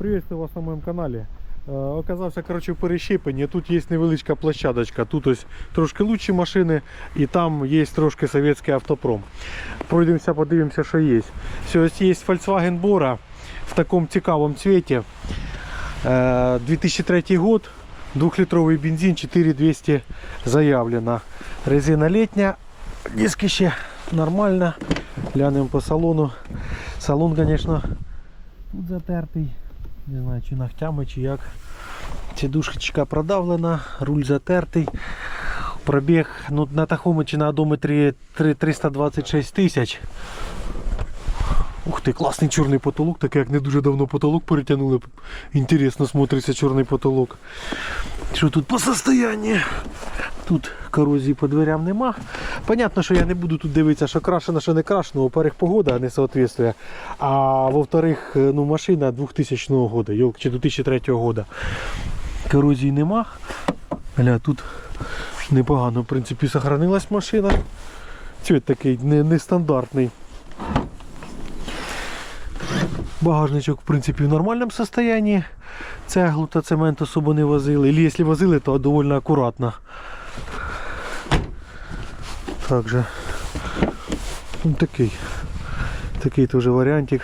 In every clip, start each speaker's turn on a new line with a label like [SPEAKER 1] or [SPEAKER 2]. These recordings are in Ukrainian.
[SPEAKER 1] Приветствую вас на моєму каналі. Е, Оказався коротше, в перещепенні. Тут є невеличка площадочка. Тут ось трошки лучші машини і там є трошки совєтський автопром. Пройдемося, подивимося, що є. Все, ось є Volkswagen Bora в такому цікавому цвіті. Е, 2003 год. Двухлітровий бензин 4200 заявлено. Резина літня. Диски ще нормально. Глянемо по салону. Салон, звісно, тут затертий. Не знаю, чи ногтями, чи як. Сідушечка продавлена, руль затертий. Пробіг ну, на тахометрі на одометрі 326 тисяч. Ух ти, класний чорний потолок, так як не дуже давно потолок перетягнули. Інтересно смотриться чорний потолок. Що тут по состоянні? Тут корозії по дверям нема. Понятно, що я не буду тут дивитися, що крашено, що не крашено. Во-первых, погода не соответствує. А во-вторых, ну, машина 2000 года, йолк, чи 2003 года. Корозії нема. Гля, тут непогано, в принципі, сохранилась машина. Цвіт такий не- нестандартний. Багажничок, в принципі, в нормальному состоянии. Цеглу та цемент особо не возили. Или якщо возили, то доволі акуратно. Также ну, такий. Такий теж варіантик.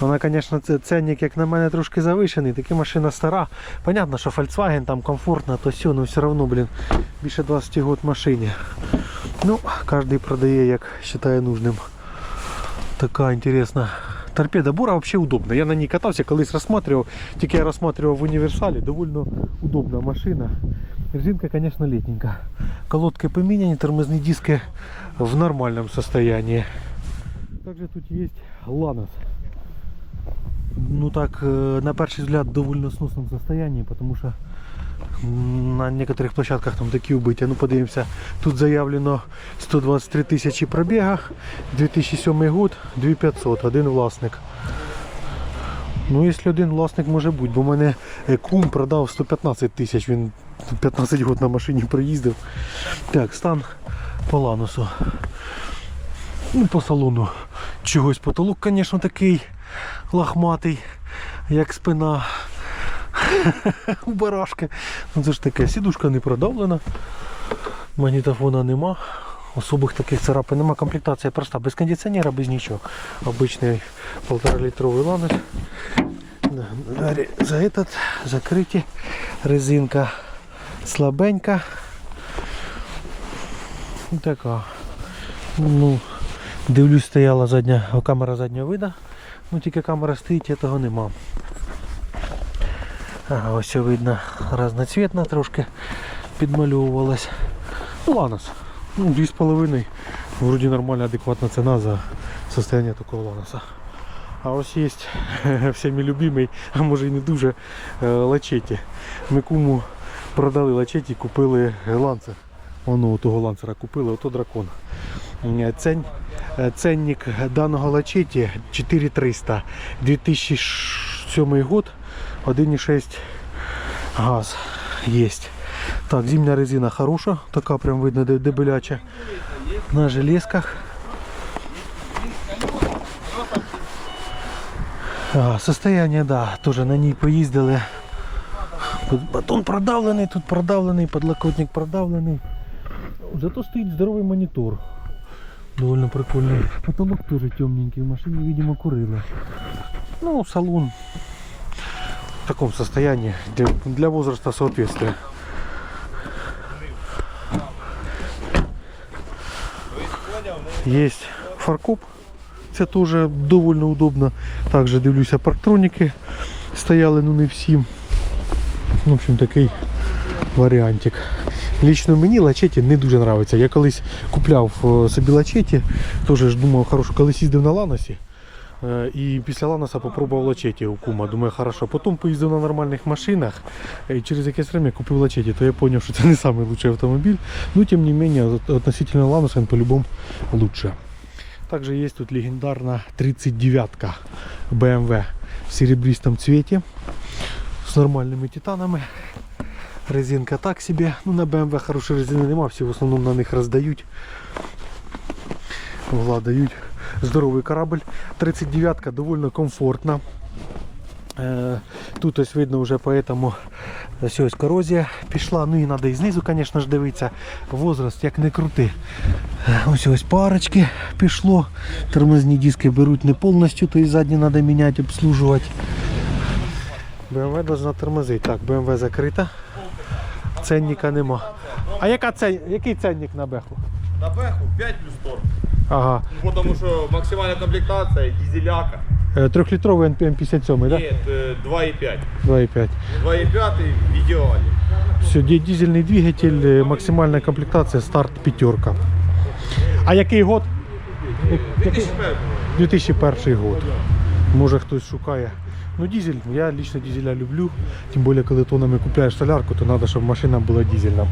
[SPEAKER 1] Вона, звісно, ценник, як на мене, трошки завишений. Така машина стара. Понятно, що Volkswagen там комфортно, то все, але все одно, блін, більше 20 років машині. Ну, кожен продає, як вважає нужним. Така інтересна. Торпеда Бура вообще удобна. Я на ній катався, колись розсматривав, тільки я розсматривав в універсалі, довольно удобна машина. Резинка, конечно, летненькая. Колодки поміняні, тормозні диски в нормальном состоянии. Также тут есть Ланос. Ну так, э, на перший взгляд, в довольно сносном состоянии, потому что на некоторых площадках там такі убиття. Ну подивимося, тут заявлено 123 тисячі пробіга, 2007 год, 2500, один власник. Ну, якщо один власник може бути, бо в мене е, кум продав 115 тисяч, він 15 років на машині проїздив. Так, стан по ланусу. Ну, по салону чогось потолок, звісно, такий лохматий, як спина у барашки. Ну це ж таке, сідушка не продавлена, магнітофона нема. Особих таких царапин нема. Комплектація проста, без кондиціонера, без нічого. Обичний 1,5 літровий ланос. За этот закриті. Резинка слабенька. Ну, Така. Ну, дивлюсь, стояла задня, камера заднього вида. Ну тільки камера стоїть, а того нема. Ага, ось видно разноцветна трошки підмальовувалась. Ну ланос. Ну, 2,5. Вроді нормальна, адекватна ціна за состояние такого ланоса. А ось є всіми любимий, а може і не дуже е, лачеті. Ми куму продали лачеті, купили ланцер. Воно того ланцера купили, ото дракон. Е, Цень, е, ценник даного лачеті 4300 2007 год 1,6 газ есть. Так, зимняя резина хороша, така прям видно дебеляча. На железках. А, состояние, да, тоже на ній поїздили. Батон продавлений, тут продавлений, подлокотник продавлений. Зато стоїть здоровий монітор. Довольно прикольний. Потолок тоже темненький, в машині, видимо, курили. Ну, салон таком состоянии, для, для возраста соответствия. Есть фаркоп. Це теж довольно удобно. Також дивлюся, парктроніки стояли, ну не всі. В общем, такий варіантик. Лічно мені лачеті не дуже подобається. Я колись купляв е, собі лачеті, теж думав, хорошо, колись їздив на Ланосі. Е, І після Ланоса попробував лачеті у кума. Думаю, хорошо. Потім поїздив на нормальних машинах і через якесь время купив лачеті, то я зрозумів, що це не найкращий автомобіль. Ну, тим не менее, относительно Ланоса він по-любому лучше. Также есть тут легендарная 39-ка BMW в серебристом цвете с нормальными титанами. Резинка так себе. Ну на BMW хорошей резины нема, всі в основному на них роздають. Владають. Здоровий корабль. 39-ка довольно комфортна. Е, Тут ось видно вже поэтому ось ось корозія пішла. Ну і треба і знизу, звісно ж, дивитися. Возраст як не крути. Е, Ось ось парочки пішло. Тормозні диски беруть не повністю, то і задні треба міняти, обслужувати. BMW должна тормозити. Так, BMW закрита. Ценника нема. А яка цен... який ценник на беху?
[SPEAKER 2] На беху 5 плюс торг.
[SPEAKER 1] Ага.
[SPEAKER 2] Ну, Тому що максимальна комплектація, дізеляка.
[SPEAKER 1] Е, Трьохлітровий NPM57, так?
[SPEAKER 2] Ні, е, 2,5.
[SPEAKER 1] 2,5.
[SPEAKER 2] 2,5 в ідеалі.
[SPEAKER 1] Все, ди- дизельний двигатель, е, максимальна комплектація, старт п'ятерка. А який год?
[SPEAKER 2] 2001.
[SPEAKER 1] 2001 год. Може хтось шукає. Ну дизель, я лично дизеля люблю. Тим більше, коли тонами купляєш солярку, то треба, щоб машина була дизельна.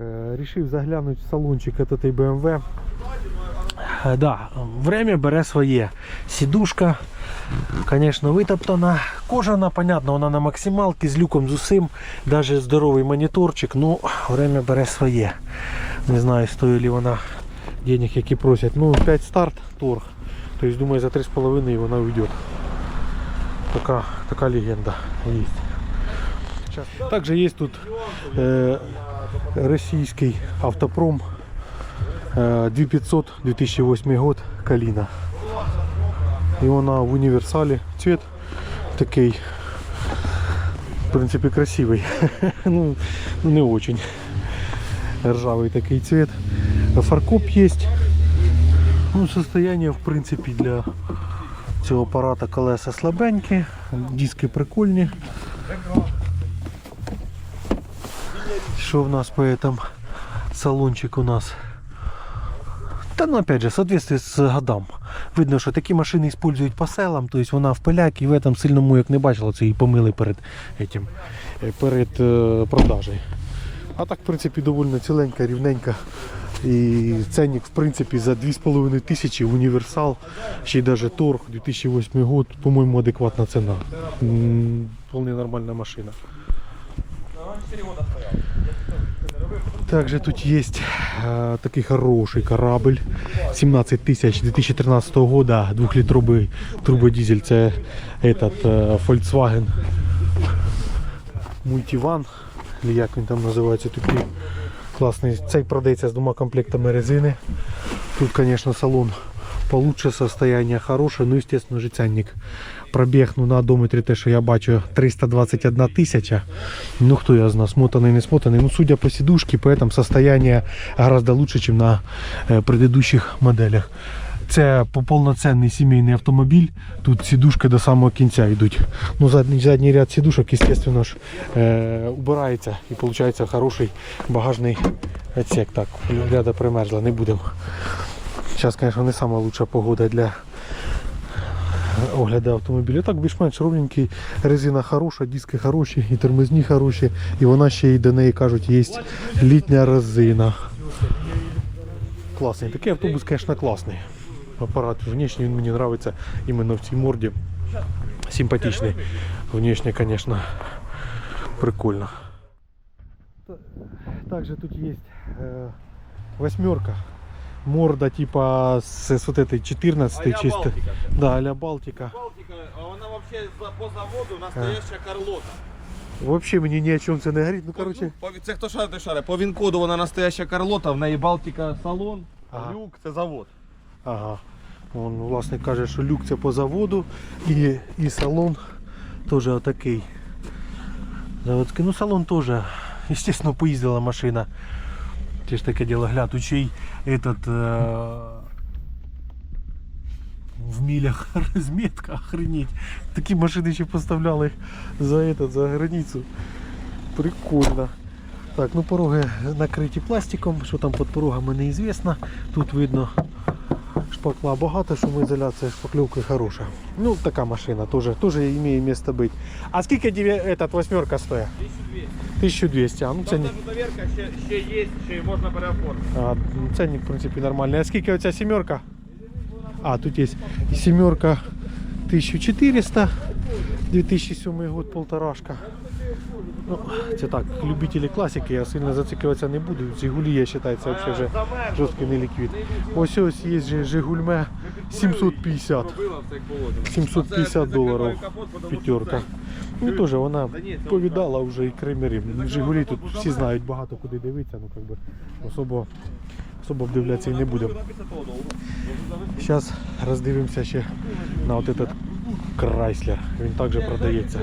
[SPEAKER 1] Е, Рішив заглянути в салончик этой BMW. Е, Да, время бере своє. Сідушка, звісно, витоптана. Кожана, понятно, вона на максималці з люком з усім. Навіть здоровий моніторчик, ну, время бере своє. Не знаю, стоїть ли вона денег, які просять. Ну, 5 старт, торг. Тобто, думаю, за 3,5 вона уйде. Така, така легенда есть. Также есть тут э, российский автопром э, 2500 2008 год Калина. І вона в універсалі. Цвет такий, в принципі, красивий. ну, не очень. Ржавий такий цвет. Фаркоп есть. Ну, состояние, в принципі, для цього апарата колеса слабенькі, диски прикольні. Що в нас по этом салончик у нас? Та ну опять же, в соответствии з годам. Видно, що такі машини использують по селам, тобто вона в пиляк і в этом сильному як не бачила, це її помили перед, этим, е, перед е, продажею. А так, в принципі, доволі ціленька, рівненька. І ценник, в принципі, за 2,5 тисячі універсал, ще й даже торг 2008 год, по-моєму, адекватна ціна. М, Вполне нормальна машина. Также тут есть э, такой хороший корабль 17 тысяч 2013 года двухлитровый турбодизель це этот э, Volkswagen Multivan или як він там називається такий класний цей продається з двома комплектами резини тут конечно салон получше состояние хороше ну естественно же ценник пробіг ну, на одометрі те, що я бачу 321 тисяча. Ну хто я знаю, смотаний, не смотаний. Ну судя по сидушке, поэтому состояние гораздо лучше, чем на е, предыдущих моделях. Це по- повноцінний сімейний автомобіль. Тут сідушки до самого кінця йдуть. Ну, задній, задній ряд сідушок, звісно ж, е, убирається і виходить хороший багажний відсек. Так, ряда примерзла, не будемо. Зараз, звісно, не сама лучша погода для огляди автомобіля. Так більш-менш ровненький, резина хороша, диски хороші, і тормозні хороші, і вона ще й до неї кажуть, є літня резина. Класний. Такий автобус, звісно, класний. Апарат внешне він мені подобається іменно в цій морді. Симпатичний. Внешне, звісно, прикольно. Также тут есть э, восьмерка. Морда типа с, с вот этой 14
[SPEAKER 2] А-ля
[SPEAKER 1] чисто.
[SPEAKER 2] Балтика.
[SPEAKER 1] Да, а Балтика.
[SPEAKER 2] Балтика, а вона взагалі по заводу настояща Карлота.
[SPEAKER 1] Вообще мені ні о чому це не говорить. Ну короче.
[SPEAKER 2] Ну, по- Це хто шаре, той шаре. По він-коду вона настояща Карлота, в неї Балтика салон,
[SPEAKER 1] Ага.
[SPEAKER 2] люк це завод.
[SPEAKER 1] Ага. Вон власник каже, що люк це по заводу і, і салон теж отакий. Заводський. Ну салон теж, естественно, поїздила машина. Це ж таке діло, тут ще этот, э, в милях розмітка, охренеть. Такі машини ще поставляли за, этот, за границю. Прикольно. Так, ну пороги накриті пластиком, що там під порогами неізвісно. Тут видно шпакла багато, шумоізоляція, шпаклівка хороша. Ну, така машина теж, теж має місце бути. А скільки этот, восьмерка стоїть? 1200. А, ну це.
[SPEAKER 2] Там ще, ще є, ще можна переоформити.
[SPEAKER 1] А, ну, ценник, в принципі, нормальний. А скільки оця сімерка? А, тут є сімерка 1400, 2007 год, полторашка. Ну, це так, любителі класики, я сильно зациклюватися не буду. Ці гулі, я вважаю, це взагалі вже жорсткий не ліквід. Ось ось є Жигульме 750.
[SPEAKER 2] Пробила все як положено.
[SPEAKER 1] 750
[SPEAKER 2] А це я
[SPEAKER 1] доларів п'ятерка. Ну теж вона повідала вже і кремерів. Жигулі тут всі знають багато куди дивитися, ну как би особо, особо обдивлятися і не будемо. Зараз роздивимося ще на от этот Крайслер. Він також продається.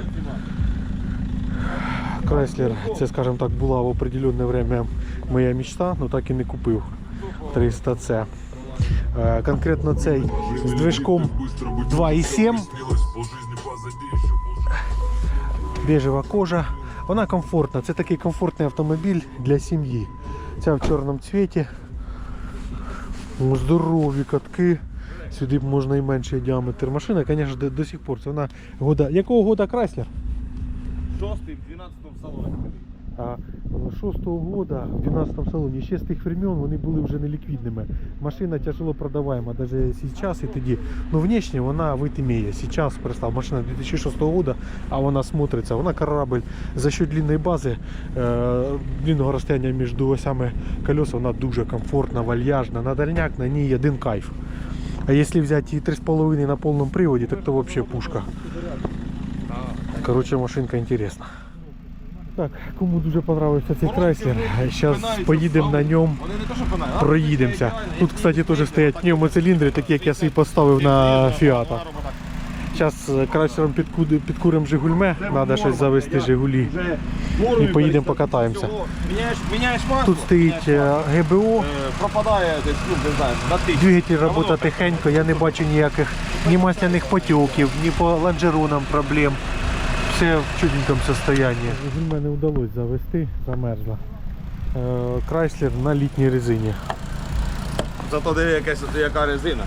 [SPEAKER 1] Крайслер, це, скажімо так, була в определенне время моя мечта, але так і не купив 300C. Е, Конкретно цей з движком 2,7 бежева кожа. Вона комфортна. Це такий комфортний автомобіль для сім'ї. Ця в чорному цвіті. Ну, Здорові катки. Сюди можна і менший діаметр. Машина, звісно, до, до сих пор. Це вона года. Якого года Крайслер?
[SPEAKER 2] Шостий, в 12 в салоні.
[SPEAKER 1] А 6-го года в 12 салоні ще з тих времен вони були вже неліквідними. Машина тяжело продаваема, навіть зараз і тоді. Ну, внешне вона витиміє. Зараз, представ, машина 2006 года, а вона смотриться, вона корабль за счет длинної бази, е, длинного розстояння між осями колес, вона дуже комфортна, вальяжна. На дальняк на ній один кайф. А якщо взяти її 3,5 на повному приводі, так то взагалі пушка. Короче, машинка интересна. Так, кому дуже понравився цей Крайслер, зараз поїдемо на ньому, проїдемося. Тут, кстати, теж стоять пневмоциліндри, такі, як я собі поставив на Фіата. Зараз Крайслером підкуримо Жигульме, треба щось завести Жигулі. І поїдемо покатаємося. Тут стоїть е, ГБО,
[SPEAKER 2] е, пропадає десь, ну,
[SPEAKER 1] двигатель працює тихенько, я не бачу ніяких ні масляних потеків, ні по лонжеронам проблем. Все в чудненькому состоянии. Жигульме не вдалося завести, замерзла. Е, Крайслер на літній резині.
[SPEAKER 2] Зато диви якась от яка резина.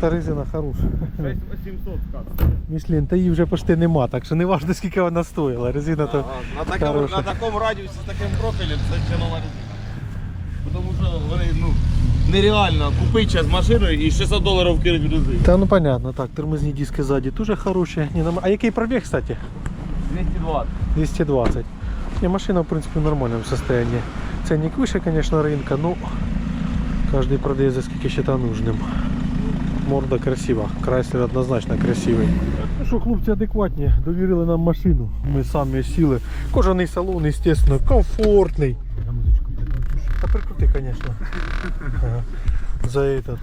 [SPEAKER 1] Та резина хороша.
[SPEAKER 2] 800 скат.
[SPEAKER 1] Мішлін, та її вже почти нема, так що не важливо скільки вона стоїла. Резина то
[SPEAKER 2] На такому, на такому радіусі з таким профілем це ще резина. Тому що вони ну, нереально купити зараз машину і 600 доларів вкинути в резину.
[SPEAKER 1] Та ну понятно, так, тормозні диски ззаді дуже хороші. Ні, норм- А який пробіг, кстати?
[SPEAKER 2] 220.
[SPEAKER 1] 220. Не, машина, в принципе, в нормальном состоянии. Ценник выше, конечно, рынка, но каждый продает за сколько считает нужным. Морда красива. Крайслер однозначно красивий. Ну що, хлопці адекватні, довірили нам машину. Ми самі сіли. Кожаний салон, естественно, комфортний. та прикрути, конечно. Ага. За этот.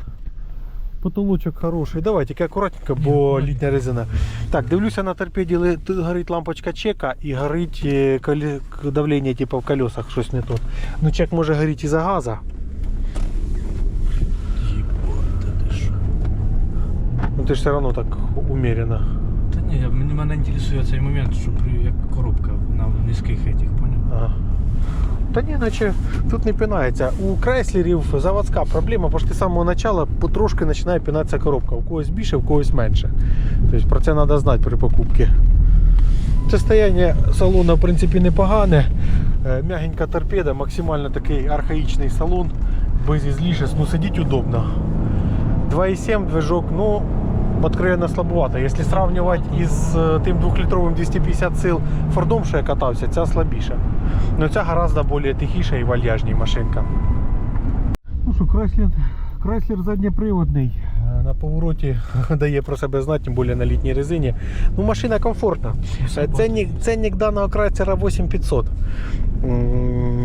[SPEAKER 1] Потолочок хороший. Давай, тільки акуратненько, бо літня резина. Так, дивлюся на торпеді, горить лампочка чека і горить е, давлення типу, в колесах, щось не то. Ну чек може горіти із-за газа. Ну ти ж все одно так умеренно.
[SPEAKER 3] Та ні, мене інтересує цей момент, що при, як коробка на низьких?
[SPEAKER 1] Ага. Та ні, наче тут не пінається. У Крайслерів заводська проблема, бо ж ти з самого початку потрошки починає пінатися коробка. У когось більше, у когось менше. Тобто про це треба знати при покупці. Состояние салону, в принципі, непогане. Е, Мягенька торпеда, максимально такий архаїчний салон, без ізлішеств, ну сидіть удобно. 2,7 движок, ну, откровенно слабовато. Якщо сравнювати із е, тим 2-літровим 250 сил Фордом, що я катався, ця слабіша. Ну ця гораздо більш тихіша і вальяжніша машинка. Ну що, Крайслер, Крайслер задньоприводний. Е, На повороті дає про себе знати, тим більше на літній резині. Ну, машина комфортна. Е, Ценник, ценник даного Крайслера 8500.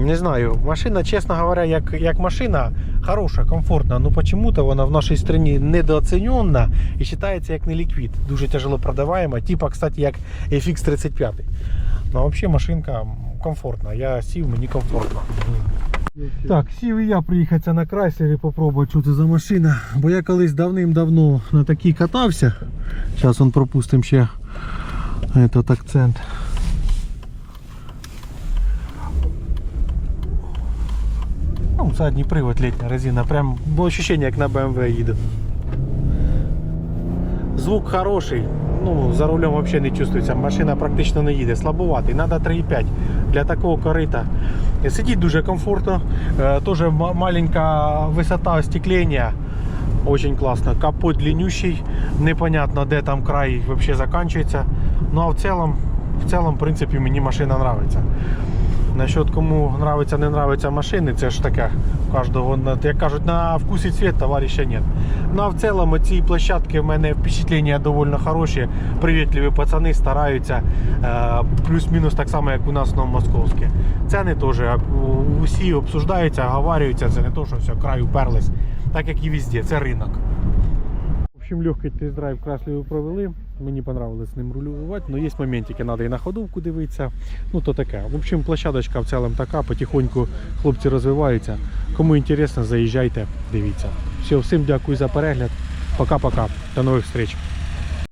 [SPEAKER 1] Не знаю, машина, чесно говоря, як, як машина хороша, комфортна, но почему-то вона в нашій країні недооцінена і вважається як неліквід. Дуже тяжело продаваема, типа, кстати, як FX35. Ну, а взагалі машинка комфортна. Я сів, мені комфортно. Так, сів і я приїхатися на Крайслері, попробувати, що це за машина. Бо я колись давним-давно на такій катався. Зараз он пропустимо ще этот акцент. Ну, задній привод літня резина. Прям було ощущение, як на BMW їду. Звук хороший. Ну, за рулем вообще не чувствується. Машина практично не їде. слабувати. Надо 3,5 для такого корита. Сидіть дуже комфортно. Теж Тоже маленька висота остеклення. Очень классно. Капот длиннющий. Непонятно, де там край вообще заканчивается. Ну а в целом, в целом, в принципі, мені машина нравится. Насчет кому нравиться, не нравиться машини, це ж таке. Кожного, на- як кажуть, на вкус і цвет товариша нет. Ну а в цілому ці площадки в мене впечатлення доволі хороші. Привітливі пацани стараються. Е, Плюс-мінус так само, як у нас в Новомосковське. Ціни теж е, усі обсуждаються, оговарюються. Це не то, що все, край уперлись. Так як і везде, це ринок. В общем, легкий тест-драйв Красліву провели. Мені понравилось з ним рулювати, але є моментики, треба і на ходовку дивитися. Ну то таке. В общем, площадочка в цілому така, потихоньку хлопці розвиваються. Кому інтересно, заїжджайте, дивіться. Все, всім дякую за перегляд. Пока-пока. До нових зустріч.